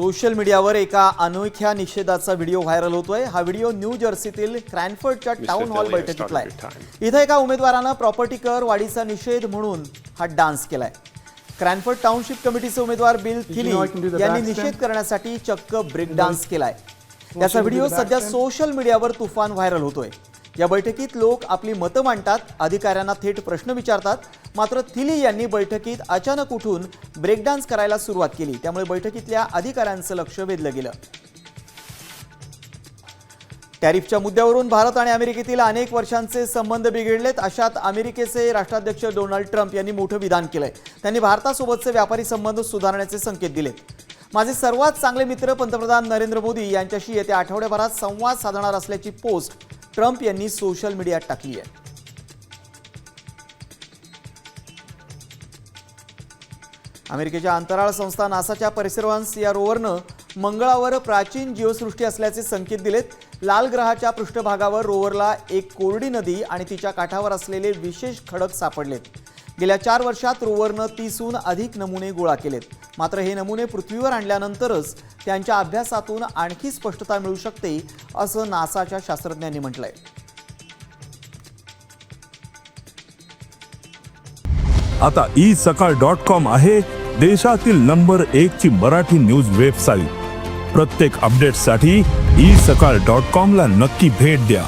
Social मीडियावर एका अनोख्या निषेधाचा व्हिडिओ व्हायरल होतोय. हा व्हिडिओ न्यू जर्सीतील क्रॅनफर्डच्या टाउन हॉल बैठकीतला आहे इथं एका उमेदवारानं प्रॉपर्टी कर वाढीचा निषेध म्हणून हा डान्स केलाय. क्रॅनफर्ड टाउनशिप कमिटीचे उमेदवार बिल थिली यांनी निषेध? करण्यासाठी चक्क ब्रेक डान्स केलाय. त्याचा व्हिडिओ सध्या? सोशल मीडियावर तुफान व्हायरल होतोय. या बैठकीत लोक आपली मतं मांडतात अधिकाऱ्यांना थेट प्रश्न विचारतात. मात्र थिली यांनी बैठकीत अचानक उठून ब्रेक डान्स करायला सुरुवात केली. त्यामुळे बैठकीतल्या अधिकाऱ्यांचं लक्ष वेधलं गेलं. टॅरिफच्या मुद्द्यावरून भारत आणि अमेरिकेतील अनेक वर्षांचे संबंध बिघडलेत अशात अमेरिकेचे राष्ट्राध्यक्ष डोनाल्ड ट्रम्प यांनी मोठं विधान केलंय. त्यांनी भारतासोबतचे व्यापारी संबंध सुधारण्याचे संकेत दिलेत. माझे सर्वात चांगले मित्र पंतप्रधान नरेंद्र मोदी यांच्याशी येत्या आठवड्याभरात संवाद साधणार असल्याची पोस्ट ट्रम्प यांनी सोशल मीडियात टाकली आहे. अमेरिकेच्या अंतराळ संस्था नासाच्या परिसरवांस या रोवरनं मंगळावर प्राचीन जीवसृष्टी असल्याचे संकेत दिलेत. लाल ग्रहाच्या पृष्ठभागावर रोवरला एक कोरडी नदी आणि तिच्या काठावर असलेले विशेष खडक सापडलेत. गेल्या चार वर्षात रोवरनं तीसहून अधिक नमुने गोळा केलेत. मात्र हे नमुने पृथ्वीवर आणल्यानंतरच त्यांच्या अभ्यासातून आणखी स्पष्टता मिळू शकते असं नासाच्या शास्त्रज्ञांनी म्हटलंय. आता ई सकाळ डॉट कॉम आहे देशातील नंबर एक ची मराठी न्यूज वेबसाईट. प्रत्येक अपडेटसाठी ई सकाळ डॉट कॉम ला नक्की भेट द्या.